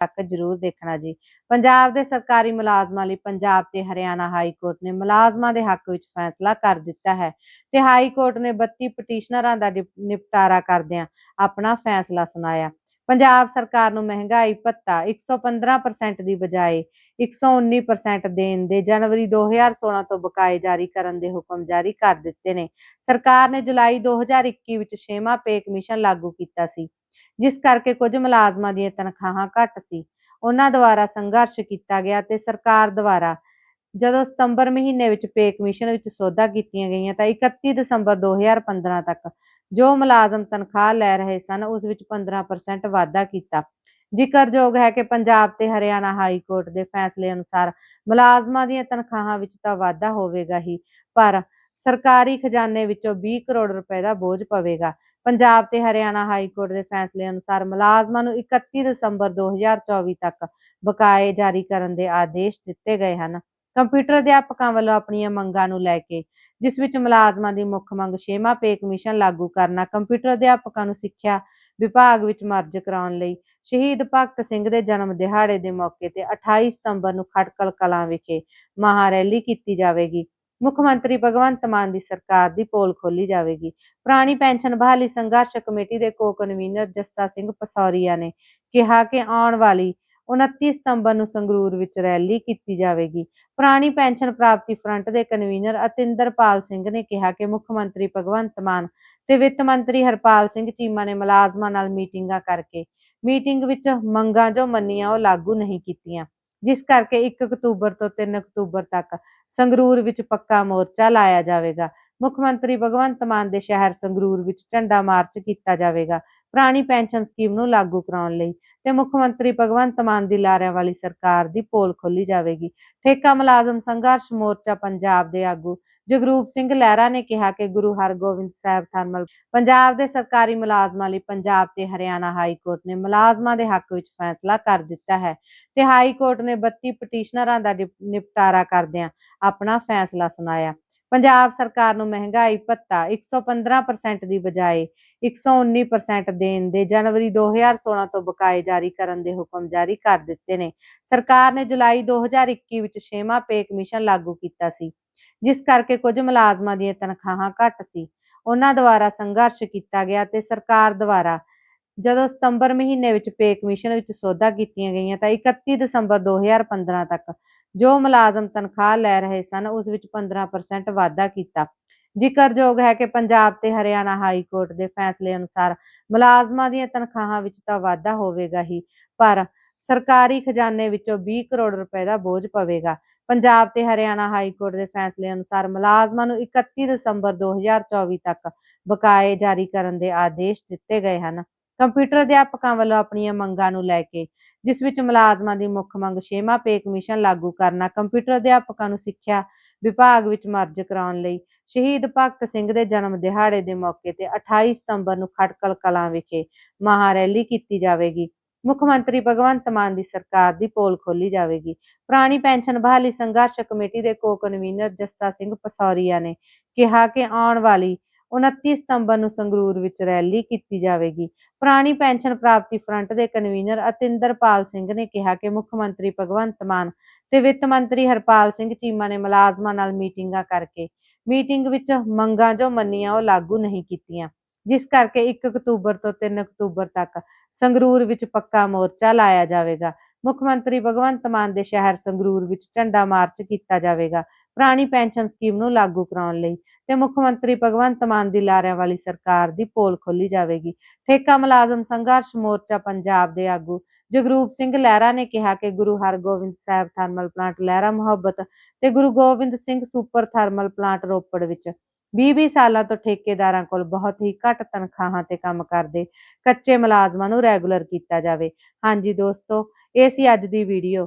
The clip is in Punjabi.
ਤੱਕ ਜ਼ਰੂਰ ਦੇਖਣਾ ਜੀ। ਪੰਜਾਬ ਦੇ ਸਰਕਾਰੀ ਮੁਲਾਜ਼ਮਾਂ ਲਈ ਪੰਜਾਬ ਤੇ ਹਰਿਆਣਾ ਹਾਈ ਕੋਰਟ ਨੇ ਮੁਲਾਜ਼ਮਾਂ ਦੇ ਹੱਕ ਵਿੱਚ ਫੈਸਲਾ ਕਰ ਦਿੱਤਾ ਹੈ ਤੇ ਹਾਈ ਕੋਰਟ ਨੇ 32 ਪਟੀਸ਼ਨਰਾਂ ਦਾ ਨਿਪਟਾਰਾ ਕਰਦਿਆਂ ਆਪਣਾ ਫੈਸਲਾ ਸੁਣਾਇਆ। ਪੰਜਾਬ ਸਰਕਾਰ ਨੂੰ ਮਹਿੰਗਾਈ ਭੱਤਾ 115% ਦੀ ਬਜਾਏ 119% ਦੇਣ ਦੇ ਜਨਵਰੀ 2016 ਤੋਂ ਬਕਾਏ ਜਾਰੀ ਕਰਨ ਦੇ ਹੁਕਮ ਜਾਰੀ ਕਰ ਦਿੱਤੇ ਨੇ। ਸਰਕਾਰ ਨੇ ਜੁਲਾਈ 2021 ਵਿੱਚ ਛੇਵਾਂ ਪੇ ਕਮਿਸ਼ਨ ਲਾਗੂ ਕੀਤਾ ਸੀ, ਜਿਸ ਕਰਕੇ ਕੁਝ ਮੁਲਾਜ਼ਮਾਂ ਦੀਆਂ ਤਨਖਾਹਾਂ ਘੱਟ ਸੀ। ਉਹਨਾਂ ਦੁਆਰਾ ਸੰਘਰਸ਼ ਕੀਤਾ ਗਿਆ ਤੇ ਸਰਕਾਰ ਦੁਆਰਾ ਜਦੋਂ ਸਤੰਬਰ ਮਹੀਨੇ ਵਿੱਚ ਪੇ ਕਮਿਸ਼ਨ ਵਿੱਚ ਸੋਧਾਂ ਕੀਤੀਆਂ ਗਈਆਂ ਤਾਂ 31 ਦਸੰਬਰ 2015 ਤੱਕ ਜੋ ਮੁਲਾਜ਼ਮ ਤਨਖਾਹ ਲੈ ਰਹੇ ਸਨ ਉਸ ਵਿੱਚ 15% ਵਾਧਾ ਕੀਤਾ। ਜ਼ਿਕਰਯੋਗ ਹੈ ਕਿ ਪੰਜਾਬ ਤੇ ਹਰਿਆਣਾ ਹਾਈ ਕੋਰਟ ਦੇ ਫੈਸਲੇ ਅਨੁਸਾਰ ਮੁਲਾਜ਼ਮਾਂ ਦੀਆਂ ਤਨਖਾਹਾਂ ਵਿੱਚ ਤਾਂ ਵਾਧਾ ਹੋਵੇਗਾ ਹੀ, ਪਰ ਸਰਕਾਰੀ ਖਜ਼ਾਨੇ ਵਿੱਚੋਂ 20 ਕਰੋੜ ਰੁਪਏ ਦਾ ਬੋਝ ਪਵੇਗਾ। ਪੰਜਾਬ ਤੇ ਹਰਿਆਣਾ ਹਾਈ ਕੋਰਟ ਦੇ ਫੈਸਲੇ ਅਨੁਸਾਰ ਮੁਲਾਜ਼ਮਾਂ ਨੂੰ 31 ਦਸੰਬਰ 2024 ਤੱਕ ਬਕਾਏ ਜਾਰੀ ਕਰਨ ਦੇ ਆਦੇਸ਼ ਦਿੱਤੇ ਗਏ ਹਨ। ਕੰਪਿਊਟਰ ਅਧਿਆਪਕਾਂ ਵੱਲੋਂ ਆਪਣੀਆਂ ਮੰਗਾਂ ਨੂੰ ਲੈ ਕੇ, ਜਿਸ ਵਿੱਚ ਮੁਲਾਜ਼ਮਾਂ ਦੀ ਮੁੱਖ ਮੰਗ ਛੇਵਾਂ ਪੇ ਕਮਿਸ਼ਨ ਲਾਗੂ ਕਰਨਾ, ਕੰਪਿਊਟਰ ਅਧਿਆਪਕਾਂ ਨੂੰ ਸਿੱਖਿਆ ਵਿਭਾਗ ਵਿੱਚ ਮਰਜ ਕਰਾਉਣ ਲਈ ਸ਼ਹੀਦ ਭਗਤ ਸਿੰਘ ਦੇ ਜਨਮ ਦਿਹਾੜੇ ਦੇ ਮੌਕੇ ਤੇ 28 ਸਤੰਬਰ ਨੂੰ ਖਟਕਲ ਕਲਾਂ ਵਿਖੇ ਮਹਾ ਰੈਲੀ ਕੀਤੀ ਜਾਵੇਗੀ। ਮੁੱਖ ਮੰਤਰੀ ਭਗਵੰਤ ਮਾਨ ਦੀ ਸਰਕਾਰ ਦੀ ਪੋਲ ਖੋਲੀ ਜਾਵੇਗੀ। ਪੁਰਾਣੀ ਪੈਨਸ਼ਨ ਬਹਾਲੀ ਸੰਘਰਸ਼ ਕਮੇਟੀ ਦੇ ਕੋ ਕਨਵੀਨਰ ਜੱਸਾ ਸਿੰਘ ਪਸੌਰੀਆ ਨੇ ਕਿਹਾ ਕਿ ਆਉਣ ਵਾਲੀ 29 ਸਤੰਬਰ ਨੂੰ ਸੰਗਰੂਰ ਵਿੱਚ ਰੈਲੀ ਕੀਤੀ ਜਾਵੇਗੀ। ਪੁਰਾਣੀ ਪੈਨਸ਼ਨ ਪ੍ਰਾਪਤੀ ਫਰੰਟ ਦੇ ਕਨਵੀਨਰ ਅਤਿੰਦਰਪਾਲ ਸਿੰਘ ਨੇ ਕਿਹਾ ਕਿ ਮੁੱਖ ਮੰਤਰੀ ਭਗਵੰਤ ਮਾਨ ਤੇ ਵਿੱਤ ਮੰਤਰੀ ਹਰਪਾਲ ਸਿੰਘ ਚੀਮਾ ਨੇ ਮੁਲਾਜ਼ਮਾਂ ਨਾਲ ਮੀਟਿੰਗਾਂ ਕਰਕੇ, ਮੀਟਿੰਗ ਵਿੱਚ ਮੰਗਾਂ ਜੋ ਮੰਨੀਆਂ ਉਹ ਲਾਗੂ ਨਹੀਂ ਕੀਤੀਆਂ। ਜਿਸ ਕਰਕੇ 1 ਅਕਤੂਬਰ ਤੋਂ 3 ਅਕਤੂਬਰ ਤੱਕ ਸੰਗਰੂਰ ਵਿੱਚ ਪੱਕਾ ਮੋਰਚਾ ਲਾਇਆ ਜਾਵੇਗਾ। ਮੁੱਖ ਮੰਤਰੀ ਭਗਵੰਤ ਮਾਨ ਦੇ ਸ਼ਹਿਰ ਸੰਗਰੂਰ ਵਿੱਚ ਝੰਡਾ ਮਾਰਚ ਕੀਤਾ ਜਾਵੇਗਾ। ਪੁਰਾਣੀ ਪੈਨਸ਼ਨ ਸਕੀਮ ਨੂੰ ਲਾਗੂ ਕਰਾਉਣ ਲਈ ਤੇ ਮੁੱਖ ਮੰਤਰੀ ਭਗਵੰਤ ਮਾਨ ਦੀ ਲਾਰਿਆਂ ਵਾਲੀ ਸਰਕਾਰ ਦੀ ਪੋਲ ਖੋਲੀ ਜਾਵੇਗੀ। ਠੇਕਾ ਮੁਲਾਜ਼ਮ ਸੰਘਰਸ਼ ਮੋਰਚਾ ਪੰਜਾਬ ਦੇ ਆਗੂ ਜਗਰੂਪ ਸਿੰਘ ਲਹਿਰਾ ਨੇ ਕਿਹਾ ਕਿ ਗੁਰੂ ਹਰਗੋਬਿੰਦ ਸਾਹਿਬ ਥਰਮਲ ਪੰਜਾਬ ਦੇ ਸਰਕਾਰੀ ਮੁਲਾਜ਼ਮਾਂ ਲਈ ਪੰਜਾਬ ਤੇ ਹਰਿਆਣਾ ਹਾਈ ਕੋਰਟ ਨੇ ਮੁਲਾਜ਼ਮਾਂ ਦੇ ਹੱਕ ਵਿੱਚ ਫੈਸਲਾ ਕਰ ਦਿੱਤਾ ਹੈ ਤੇ ਹਾਈ ਕੋਰਟ ਨੇ 32 ਪਟੀਸ਼ਨਰਾਂ ਦਾ ਨਿਪਟਾਰਾ ਕਰਦਿਆਂ ਆਪਣਾ ਫੈਸਲਾ ਸੁਣਾਇਆ। ਪੰਜਾਬ ਸਰਕਾਰ ਨੂੰ ਮਹਿੰਗਾਈ ਭੱਤਾ 115% ਦੀ ਬਜਾਏ 119% ਦੇਣ ਦੇ ਜਨਵਰੀ 2016 ਤੋਂ ਬਕਾਏ ਜਾਰੀ ਕਰਨ ਦੇ ਹੁਕਮ ਜਾਰੀ ਕਰ ਦਿੱਤੇ ਨੇ। ਸਰਕਾਰ ਨੇ ਜੁਲਾਈ 2021 ਵਿੱਚ ਛੇਵਾਂ ਪੇ ਕਮਿਸ਼ਨ ਲਾਗੂ ਕੀਤਾ ਸੀ, ਜਿਸ ਕਰਕੇ ਕੁਝ ਮੁਲਾਜ਼ਮਾਂ ਦੀਆਂ ਤਨਖਾਹਾਂ ਘੱਟ ਸੀ। ਉਹਨਾਂ ਦੁਆਰਾ ਸੰਘਰਸ਼ ਕੀਤਾ ਗਿਆ ਤੇ ਸਰਕਾਰ ਦੁਆਰਾ ਜਦੋਂ ਸਤੰਬਰ ਮਹੀਨੇ ਵਿੱਚ ਪੇ ਕਮਿਸ਼ਨ ਵਿੱਚ ਸੋਧਾ ਕੀਤੀਆਂ ਗਈਆਂ ਤਾਂ 31 ਦਸੰਬਰ 2015 ਤੱਕ ਜੋ ਮੁਲਾਜ਼ਮ ਤਨਖਾਹ ਲੈ ਰਹੇ ਸਨ, ਉਸ ਵਿੱਚ 15% ਵਾਧਾ ਕੀਤਾ। ਜ਼ਿਕਰਯੋਗ ਹੈ ਕਿ ਪੰਜਾਬ ਤੇ ਹਰਿਆਣਾ ਹਾਈ ਕੋਰਟ ਦੇ ਫੈਸਲੇ ਅਨੁਸਾਰ ਮੁਲਾਜ਼ਮਾਂ ਦੀਆਂ ਤਨਖਾਹਾਂ ਵਿੱਚ ਤਾਂ ਵਾਧਾ ਹੋਵੇਗਾ ਹੀ, ਪਰ ਸਰਕਾਰੀ ਖਜ਼ਾਨੇ ਵਿੱਚੋਂ 20 ਕਰੋੜ ਰੁਪਏ ਦਾ ਬੋਝ ਪਵੇਗਾ। ਪੰਜਾਬ ਤੇ ਹਰਿਆਣਾ ਹਾਈ ਕੋਰਟ ਦੇ ਫੈਸਲੇ ਅਨੁਸਾਰ ਮੁਲਾਜ਼ਮਾਂ ਨੂੰ 31 ਦਸੰਬਰ 2024 ਤੱਕ ਬਕਾਏ ਜਾਰੀ ਕਰਨ ਦੇ ਆਦੇਸ਼ ਦਿੱਤੇ ਗਏ ਹਨ। ਕੰਪਿਊਟਰ ਅਧਿਆਪਕਾਂ ਵੱਲੋਂ ਆਪਣੀਆਂ ਮੰਗਾਂ ਨੂੰ ਲੈ ਕੇ, ਜਿਸ ਵਿੱਚ ਮੁਲਾਜ਼ਮਾਂ ਦੀ ਮੁੱਖ ਮੰਗ ਛੇਵਾਂ ਪੇ ਕਮਿਸ਼ਨ ਲਾਗੂ ਕਰਨਾ, ਕੰਪਿਊਟਰ ਅਧਿਆਪਕਾਂ ਨੂੰ ਸਿੱਖਿਆ ਵਿਭਾਗ ਵਿੱਚ ਮਰਜ ਕਰਾਉਣ ਲਈ ਸ਼ਹੀਦ ਭਗਤ ਸਿੰਘ ਦੇ ਜਨਮ ਦਿਹਾੜੇ ਦੇ ਮੌਕੇ ਤੇ 28 ਸਤੰਬਰ ਨੂੰ ਖਟਕਲ ਕਲਾਂ ਵਿਖੇ ਮਹਾ ਰੈਲੀ ਕੀਤੀ ਜਾਵੇਗੀ। ਮੁੱਖ ਮੰਤਰੀ ਭਗਵੰਤ ਮਾਨ ਦੀ ਸਰਕਾਰ ਦੀ ਪੋਲ ਖੋਲੀ ਜਾਵੇਗੀ। ਪੁਰਾਣੀ ਪੈਨਸ਼ਨ ਬਹਾਲੀ ਸੰਘਰਸ਼ ਕਮੇਟੀ ਦੇ ਕੋ ਕਨਵੀਨਰ ਜੱਸਾ ਸਿੰਘ ਪਸੌਰੀਆ ਨੇ ਕਿਹਾ ਕਿ ਆਉਣ ਵਾਲੀ 29 ਸਤੰਬਰ ਨੂੰ ਸੰਗਰੂਰ ਵਿੱਚ ਰੈਲੀ ਕੀਤੀ ਜਾਵੇਗੀ। ਪੁਰਾਣੀ ਪੈਨਸ਼ਨ ਪ੍ਰਾਪਤੀ ਫਰੰਟ ਦੇ ਕਨਵੀਨਰ ਅਤਿੰਦਰਪਾਲ ਸਿੰਘ ਨੇ ਕਿਹਾ ਕਿ ਮੁੱਖ ਮੰਤਰੀ ਭਗਵੰਤ ਮਾਨ ਤੇ ਵਿੱਤ ਮੰਤਰੀ ਹਰਪਾਲ ਸਿੰਘ ਚੀਮਾ ਨੇ ਮੁਲਾਜ਼ਮਾਂ ਨਾਲ ਮੀਟਿੰਗਾਂ ਕਰਕੇ, ਮੀਟਿੰਗ ਵਿੱਚ ਮੰਗਾਂ ਜੋ ਮੰਨੀਆਂ ਉਹ ਲਾਗੂ ਨਹੀਂ ਕੀਤੀਆਂ। ਜਿਸ ਕਰਕੇ 1 ਅਕਤੂਬਰ ਤੋਂ 3 ਅਕਤੂਬਰ ਤੱਕ ਸੰਗਰੂਰ ਵਿੱਚ ਪੱਕਾ ਮੋਰਚਾ ਲਾਇਆ ਜਾਵੇਗਾ। ਮੁੱਖ ਮੰਤਰੀ ਭਗਵੰਤ ਮਾਨ ਦੇ ਸ਼ਹਿਰ ਸੰਗਰੂਰ ਵਿੱਚ ਝੰਡਾ ਮਾਰਚ ਕੀਤਾ ਜਾਵੇਗਾ। ਪੁਰਾਣੀ ਪੈਨਸ਼ਨ ਸਕੀਮ ਨੂੰ ਲਾਗੂ ਕਰਾਉਣ ਲਈ ਤੇ ਮੁੱਖ ਮੰਤਰੀ ਭਗਵੰਤ ਮਾਨ ਦੀ ਲਾਰਿਆਂ ਵਾਲੀ ਸਰਕਾਰ ਦੀ ਪੋਲ ਖੋਲੀ ਜਾਵੇਗੀ। ਠੇਕਾ ਮੁਲਾਜ਼ਮ ਸੰਘਰਸ਼ ਮੋਰਚਾ ਪੰਜਾਬ ਦੇ ਆਗੂ ਜਗਰੂਪ ਸਿੰਘ ਲਹਿਰਾ ਨੇ ਕਿਹਾ ਕਿ ਗੁਰੂ ਹਰਗੋਬਿੰਦ ਸਾਹਿਬ ਥਰਮਲ ਪਲਾਂਟ ਲਹਿਰਾ ਮੁਹੱਬਤ ਤੇ Guru Gobind Singh super thermal plant Ropar ਵਿੱਚ 20-20 ਸਾਲਾਂ ਤੋਂ ਠੇਕੇਦਾਰਾਂ ਕੋਲ ਬਹੁਤ ਹੀ ਘੱਟ ਤਨਖਾਹਾਂ ਤੇ ਕੰਮ ਕਰਦੇ ਕੱਚੇ ਮੁਲਾਜ਼ਮਾਂ ਨੂੰ ਰੈਗੂਲਰ ਕੀਤਾ ਜਾਵੇ। ਹਾਂਜੀ ਦੋਸਤੋ, ਇਹ ਸੀ ਅੱਜ ਦੀ ਵੀਡੀਓ।